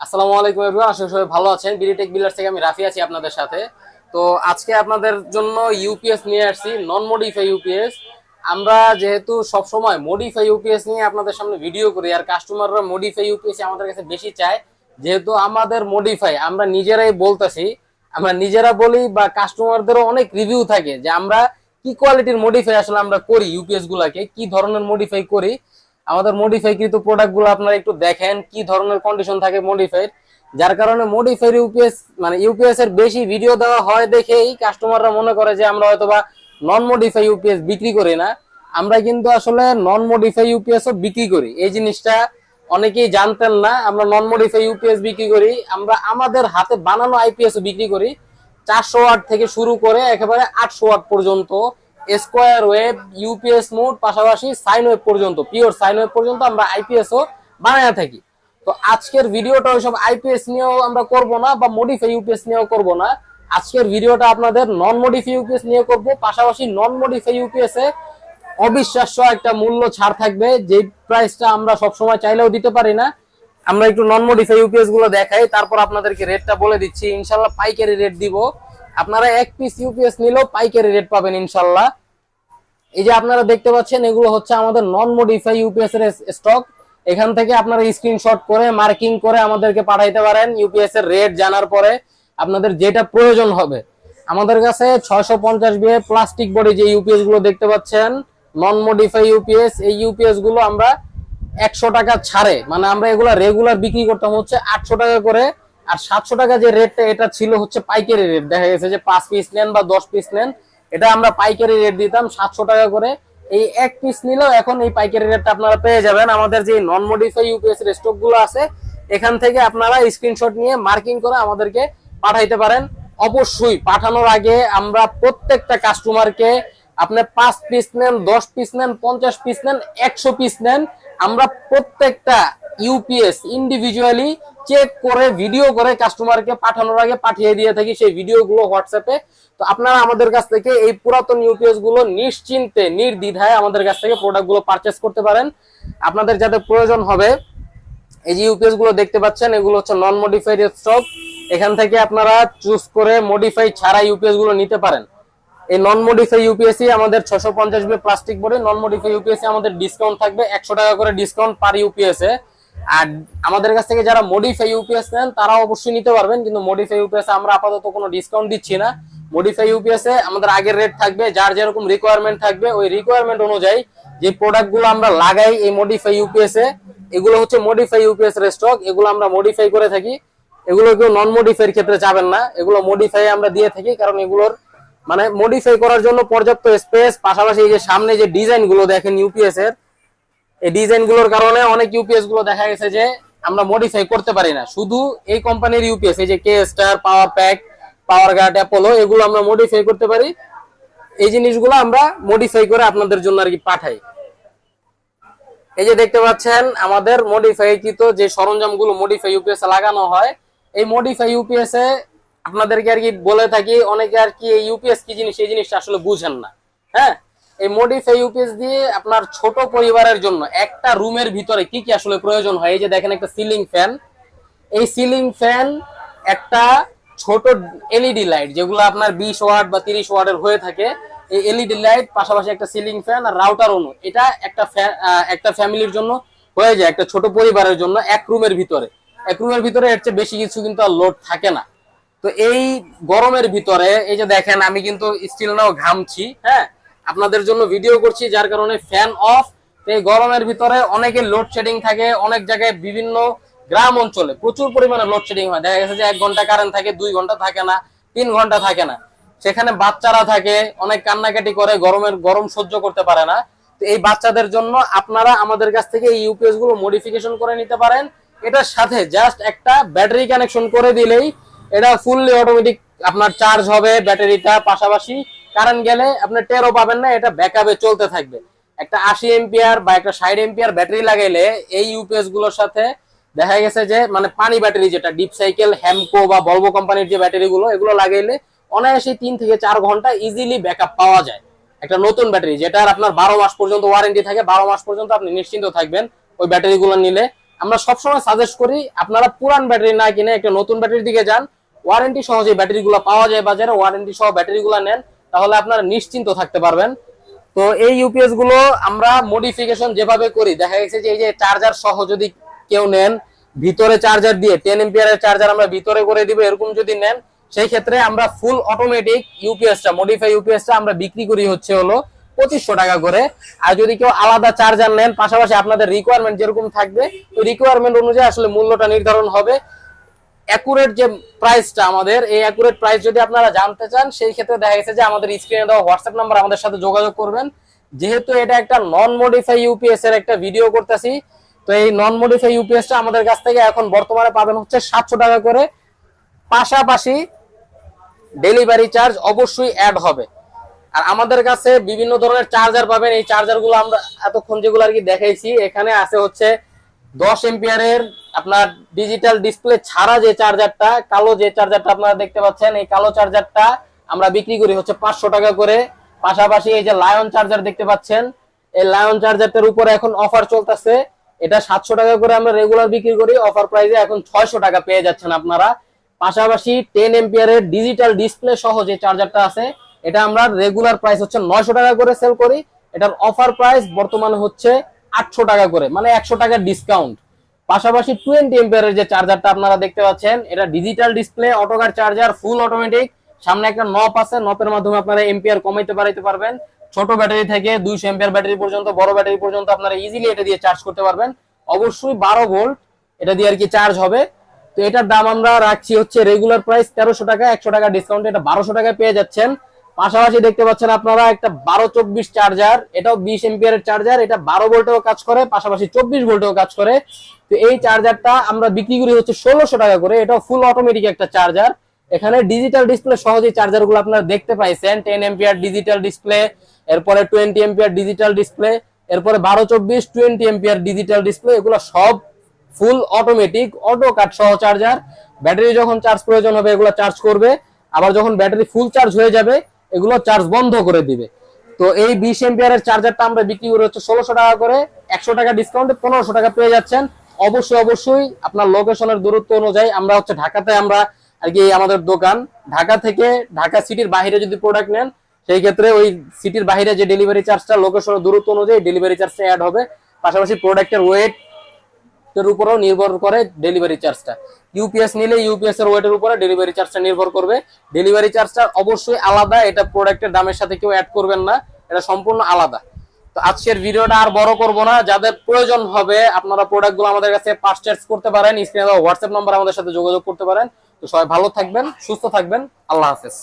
আসসালামু আলাইকুম এভরিওয়ান আশা সবাই ভালো আছেন। বিডিটেক বিলার থেকে আমি রাফি আছি আপনাদের সাথে। তো আজকে আপনাদের জন্য ইউপিএস নিয়ে আসছি নন মডিফাই ইউপিএস আমরা যেহেতু সব সময় মডিফাই ইউপিএস নিয়ে আপনাদের সামনে ভিডিও করি, আর কাস্টমাররা মডিফাই ইউপিএস আমাদের কাছে বেশি চায়, যেহেতু আমাদের মডিফাই আমরা নিজেরাই বলতেছি, আমরা নিজেরা বলি বা কাস্টমারদেরও অনেক রিভিউ থাকে যে আমরা কি কোয়ালিটির মডিফাই আসলে আমরা করি ইউপিএস গুলাকে, কি ধরনের মডিফাই করি আমাদের মডিফাই কৃত প্রোডাক্টগুলো আপনারা একটু দেখেন, কি ধরনের কন্ডিশন থাকে মডিফাইড যার কারণে মডিফাই ইউপিএস মানে ইউপিএস এর বেশি ভিডিও দেওয়া হয় দেখেই কাস্টমাররা মনে করে যে আমরা হয়তোবা নন মডিফাই ইউপিএস বিক্রি করি না। আমরা কিন্তু আসলে নন মডিফাই ইউপিএস ও বিক্রি করি। এই জিনিসটা অনেকেই জানতেন না, আমরা নন মডিফাই ইউপিএস বিক্রি করি। আমরা আমাদের হাতে বানানো আইপিএস বিক্রি করি। চারশো ওয়াট থেকে শুরু করে একেবারে আটশো ওয়াট পর্যন্ত। স্কোয়ার ওয়েব, ইউপিএস মোড, পাশাপাশি সাইন ওয়েব পর্যন্ত, পিওর সাইন ওয়েব পর্যন্ত আমরা আইপিএস ও বানায় থাকি। তো আজকের ভিডিওটা ওইসব আইপিএস নিয়েও আমরা করব না বা মডিফাই ইউপিএস নিয়েও করব না। আজকের ভিডিওটা আপনাদের নন মডিফাই ইউপিএস নিয়ে করব, পাশাপাশি নন মডিফাই ইউপিএস এ অবিশ্বাস্য একটা মূল্য ছাড় থাকবে যে প্রাইসটা আমরা সবসময় চাইলেও দিতে পারি না। আমরা একটু নন মডিফাই ইউপিএসগুলো দেখাই, তারপর আপনাদেরকে রেটটা বলে দিচ্ছি। ইনশাল্লাহ পাইকারি রেট দিব। আপনারা এক পিস ইউপিএস নিলেও পাইকারি রেট পাবেন ইনশাল্লাহ। এই যে আপনারা দেখতে পাচ্ছেন, এগুলো হচ্ছে আমাদের নন মডিফাই ইউপিএস এর স্টক এখান থেকে আপনারা স্ক্রিনশট করে মার্কিং করে আমাদেরকে পাঠাইতে পারেন ইউপিএস এর রেট জানার পরে আপনাদের যেটা প্রয়োজন হবে। আমাদের কাছে ছয়শো পঞ্চাশ বিয়ে প্লাস্টিক বডি যে ইউপিএসগুলো দেখতে পাচ্ছেন নন মডিফাই ইউপিএস এই ইউপিএসগুলো আমরা একশো টাকা ছাড়ে। মানে আমরা এগুলা রেগুলার বিক্রি করতাম হচ্ছে আটশো টাকা করে। আর সাতশো টাকা যে রেটটা এটা ছিল হচ্ছে পাইকারি রেট দেখা গেছে যে পাঁচ পিস নেন বা দশ পিস নেন, এটা আমরা পাইকারি রেট দিতাম সাতশো টাকা করে। এই এক পিস নিলেও এখন এই পাইকারি রেটটা আপনারা পেয়ে যাবেন। আমাদের যে নন মডিফাই ইউপিএস এর স্টকগুলো আছে, এখান থেকে আপনারা স্ক্রিনশট নিয়ে মার্কিং করে আমাদেরকে পাঠাইতে পারেন। অবশ্যই পাঠানোর আগে আমরা প্রত্যেকটা কাস্টমারকে আপনি পাঁচ পিস নেন, দশ পিস নেন, পঞ্চাশ পিস নেন, একশো পিস নেন, আমরা প্রত্যেকটা ইউপিএস ইন্ডিভিজুয়ালি চেক করে ভিডিও করে কাস্টমারকে পাঠানোর আগে পাঠিয়ে দিয়ে থাকি সেই ভিডিওগুলো হোয়াটসঅ্যাপে তো আপনারা আমাদের কাছ থেকে এই পুরাতন ইউপিএসগুলো নিশ্চিন্তে, নির্দ্বিধায় আমাদের কাছ থেকে প্রোডাক্টগুলো পারচেস করতে পারেন। আপনাদের যাতে প্রয়োজন হবে, এই যে ইউপিএসগুলো দেখতে পাচ্ছেন, এগুলো হচ্ছে নন মডিফাইড স্টক এখান থেকে আপনারা চুজ করে মডিফাই ছাড়া ইউপিএসগুলো নিতে পারেন। এই নন মডিফাই ইউপিএসসি আমাদের ছশো পঞ্চাশ বি প্লাস্টিক বোর্ডে নন মডিফাই ইউপিএসসি আমাদের ডিসকাউন্ট থাকবে একশো টাকা করে ডিসকাউন্ট পার ইউপিএস এ। আর আমাদের কাছ থেকে যারা মডিফাই ইউপিএস নেন তারা অবশ্যই নিতে পারবেন, কিন্তু মডিফাই ইউপিএস আমরা আপাতত কোনো ডিসকাউন্ট দিচ্ছি না। মডিফাই ইউপিএস এ আমাদের আগের রেট থাকবে, যার যেরকম রিকোয়ারমেন্ট থাকবে, ওই রিকোয়ারমেন্ট অনুযায়ী যে প্রোডাক্টগুলো আমরা লাগাই এই মডিফাই ইউপিএস এ, এগুলো হচ্ছে মডিফাই ইউপিএস এর স্টক এগুলো আমরা মডিফাই করে থাকি। এগুলো কেউ নন মডিফাইয়ের ক্ষেত্রে যাবেন না, এগুলো মডিফাই আমরা দিয়ে থাকি, কারণ এগুলোর মানে মডিফাই করার জন্য পর্যাপ্ত স্পেস পাশাপাশি এই যে সামনে যে ডিজাইনগুলো দেখেন ইউপিএস এর, এই ডিজাইনগুলোর কারণে অনেক ইউপিএসগুলো দেখা গেছে যে আমরা মডিফাই করতে পারি না। শুধু এই কোম্পানির ইউপিএস এই যে K star power pack power guard Apollo এগুলো আমরা মডিফাই করতে পারি। এই জিনিসগুলো আমরা মডিফাই করে আপনাদের জন্য আর কি পাঠাই। এই যে দেখতে পাচ্ছেন, আমাদের মডিফাই কৃত যে সরঞ্জামগুলো মডিফাই ইউপিএস লাগানো হয়, এই মডিফাই ইউপিএস এ আপনাদেরকে আর কি বলে থাকি, অনেকে আর কি এই ইউপিএস কি জিনিস, এই জিনিসটা আসলে বুঝেন না। হ্যাঁ? এই মডিফাই ইউপিএস দিয়ে আপনার ছোট পরিবারের জন্য একটা রুমের ভিতরে কি কি আসলে প্রয়োজন হয়? এই যে দেখেন একটা সিলিং ফ্যান এই সিলিং ফ্যান একটা ছোট এলইডি লাইট যেগুলো আপনার বিশ ওয়াট বা তিরিশ ওয়াটের হয়ে থাকে। এই এলইডি লাইট পাশাপাশি একটা সিলিং ফ্যান আর রাউটার অনু। এটা একটা একটা ফ্যামিলির জন্য হয়ে যায়, একটা ছোট পরিবারের জন্য এক রুমের ভিতরে। এক রুমের ভিতরে এর চেয়ে বেশি কিছু কিন্তু আর লোড থাকে না। তো এই গরমের ভিতরে, এই যে দেখেন, আমি কিন্তু স্টিল নাও ঘামছি হ্যাঁ? আপনাদের জন্য ভিডিও করছি, যার কারণে ফ্যান অফ এই গরমের ভিতরে অনেকে লোডশেডিং থাকে, অনেক জায়গায় বিভিন্ন গ্রাম অঞ্চলে প্রচুর পরিমাণে লোডশেডিং হয়। দেখা গেছে যে এক ঘণ্টা কারেন্ট থাকে, দুই ঘণ্টা থাকে না, তিন ঘণ্টা থাকে না। সেখানে বাচ্চারা থাকে, অনেক কান্নাকাটি করে, গরমের, গরম সহ্য করতে পারে না। তো এই বাচ্চাদের জন্য আপনারা আমাদের কাছ থেকে এই ইউপিএসগুলো মডিফিকেশন করে নিতে পারেন। এটার সাথে জাস্ট একটা ব্যাটারি কানেকশন করে দিলেই এটা ফুললি অটোমেটিক আপনার চার্জ হবে, ব্যাটারিটা পাশাপাশি কারেন্ট গেলে আপনি টেরও পাবেন না, এটা ব্যাকআপে চলতে থাকবে। একটা আশি এম্পিয়ার বা একটা ষাট এম্পিয়ার ব্যাটারি লাগাইলে এই ইউপিএসগুলোর সাথে দেখা গেছে যে মানে পানি ব্যাটারি যেটা ডিপ সাইকেল হ্যামকো বা বলব কোম্পানির যে ব্যাটারি গুলো এগুলো লাগাইলে অনায়াসে তিন থেকে চার ঘণ্টা ইজিলি ব্যাকআপ পাওয়া যায়। একটা নতুন ব্যাটারি, যেটার আপনার বারো মাস পর্যন্ত ওয়ারেন্টি থাকে, বারো মাস পর্যন্ত আপনি নিশ্চিন্ত থাকবেন ওই ব্যাটারি গুলো নিলে। আমরা সবসময় সাজেস্ট করি, আপনারা পুরান ব্যাটারি না কিনে একটা নতুন ব্যাটারির দিকে যান ওয়ারেন্টি সহ যে ব্যাটারিগুলো পাওয়া যায় বাজারে ওয়ারেন্টি সহ ব্যাটারিগুলো নেন, তাহলে আপনারা নিশ্চিন্ত থাকতে পারবেন। তো এই ইউপিএসগুলো আমরা মডিফিকেশন যেভাবে করি, দেখা গেছে যে এই যে চার্জার সহ যদি কেউ নেন, ভিতরে চার্জার দিয়ে টেন এম্পিয়ারের চার্জার আমরা ভিতরে করে দিব, এরকম যদি নেন, সেই ক্ষেত্রে আমরা ফুল অটোমেটিক ইউপিএসটা মডিফাই ইউপিএসটা আমরা বিক্রি করি হচ্ছে হলো পঁচিশশো টাকা করে। আর যদি কেউ আলাদা চার্জার নেন, পাশাপাশি আপনাদের রিকোয়ারমেন্ট যেরকম থাকবে, ওই রিকোয়ারমেন্ট অনুযায়ী আসলে মূল্যটা নির্ধারণ হবে। অ্যাকুরেট যে প্রাইসটা আমাদের, এই অ্যাকুরেট প্রাইস যদি আপনারা জানতে চান, সেই ক্ষেত্রে দেখা গেছে যে আমাদের স্ক্রিনে দেওয়া হোয়াটসঅ্যাপ নাম্বার আমাদের সাথে যোগাযোগ করবেন। যেহেতু এটা একটা নন মডিফাই ইউপিএস এর একটা ভিডিও করতেছি, তো এই নন মডিফাই ইউপিএসটা আমাদের কাছ থেকে এখন বর্তমানে পাবেন হচ্ছে সাতশো টাকা করে। পাশাপাশি ডেলিভারি চার্জ অবশ্যই অ্যাড হবে। আর আমাদের কাছে বিভিন্ন ধরনের চার্জার পাবেন। এই চার্জারগুলো আমরা এতক্ষণ যেগুলো আর কি দেখাইছি, এখানে আছে হচ্ছে দশ এম্পিয়ারের আপনার ডিজিটাল ডিসপ্লে ছাড়া যে চার্জারটা কালো যে চার্জারটা আপনারা দেখতে পাচ্ছেন, এই কালো চার্জারটা আমরা বিক্রি করি হচ্ছে পাঁচশো টাকা করে। পাশাপাশি এই যে লায়ন চার্জার দেখতে পাচ্ছেন, এই লায়ন চার্জারটার উপরে এখন অফার চলতেছে। এটা সাতশো টাকা করে আমরা রেগুলার বিক্রি করি অফার প্রাইসে এখন ছয়শো টাকা পেয়ে যাচ্ছেন আপনারা। পাশাপাশি টেন এম্পিয়ারের ডিজিটাল ডিসপ্লে সহ যে চার্জারটা আছে, এটা আমরা রেগুলার প্রাইস হচ্ছে নয়শো টাকা করে সেল করি। এটার অফার প্রাইস বর্তমানে হচ্ছে আটশো টাকা করে মানে একশো টাকার ডিসকাউন্ট পাশাপাশি টোয়েন্টি এম্পিয়ারের যে চার্জারটা আপনারা দেখতে পাচ্ছেন, এটা digital display auto car charger full automatic সামনে একটা নপ আছে নপের মাধ্যমে আপনারা এম্পিয়ার কমাইতে বাড়াইতে পারবেন। ছোট ব্যাটারি থেকে দুইশো এম্পিয়ার ব্যাটারি পর্যন্ত, বড় ব্যাটারি পর্যন্ত আপনারা ইজিলি এটা দিয়ে চার্জ করতে পারবেন। অবশ্যই বারো ভোল্ট এটা দিয়ে আর কি চার্জ হবে। তো এটার দাম আমরা রাখছি হচ্ছে রেগুলার প্রাইস তেরোশো টাকা, একশো টাকা ডিসকাউন্ট এটা বারোশো টাকায় পেয়ে যাচ্ছেন। পাশাপাশি দেখতে পাচ্ছেন আপনারা একটা বারো চব্বিশ চার্জার এটাও বিশ এম্পিয়ারের চার্জার এটা বারো ভোল্টেও কাজ করে, পাশাপাশি চব্বিশ ভোল্টেও কাজ করে। তো এই চার্জারটা আমরা বিক্রি করি হচ্ছে ষোলোশো টাকা করে, এটাও ফুল অটোমেটিক একটা চার্জার এখানে ডিজিটাল ডিসপ্লে সহজেই চার্জারগুলো আপনারা দেখতে পাইছেন টেন এম্পিয়ার ডিজিটাল ডিসপ্লে এরপরে টোয়েন্টি এম্পিয়ার ডিজিটাল ডিসপ্লে এরপরে বারো চব্বিশ টোয়েন্টি এম্পিয়ার ডিজিটাল ডিসপ্লে এগুলো সব ফুল অটোমেটিক অটো কাট সহ চার্জার ব্যাটারি যখন চার্জ প্রয়োজন হবে, এগুলো চার্জ করবে। আবার যখন ব্যাটারি ফুল চার্জ হয়ে যাবে এগুলো চার্জ বন্ধ করে দিবে। তো এই বিশ এম্পিয়ারের চার্জারটা আমরা বিক্রি করে হচ্ছে ষোলোশো টাকা করে, একশো টাকা ডিসকাউন্টে পনেরোশো টাকা পেয়ে যাচ্ছেন। অবশ্যই অবশ্যই আপনার লোকেশনের দূরত্ব অনুযায়ী আমরা হচ্ছে ঢাকাতে আমরা আর কি আমাদের দোকান, ঢাকা থেকে ঢাকা সিটির বাইরে যদি প্রোডাক্ট নেন, সেই ক্ষেত্রে ওই সিটির বাইরে যে ডেলিভারি চার্জটা লোকেশনের দূরত্ব অনুযায়ী ডেলিভারি চার্জটা অ্যাড হবে। পাশাপাশি প্রোডাক্টের ওয়েট এর উপরেও নির্ভর করে ডেলিভারি চার্জটা ইউপিএস নিলে ইউপিএস এর ওয়েটের উপরে ডেলিভারি চার্জটা নির্ভর করবে। ডেলিভারি চার্জটা অবশ্যই আলাদা, এটা প্রোডাক্টের দামের সাথে কেউ অ্যাড করবেন না, এটা সম্পূর্ণ আলাদা। তো আজকের ভিডিওটা আর বড় করব না, যাদের প্রয়োজন হবে, আপনারা প্রোডাক্টগুলো আমাদের কাছে পারচেজ করতে পারেন স্ক্রিনে হোয়াটসঅ্যাপ নাম্বার আমাদের সাথে যোগাযোগ করতে পারেন। তো সবাই ভালো থাকবেন, সুস্থ থাকবেন, আল্লাহ হাফেজ।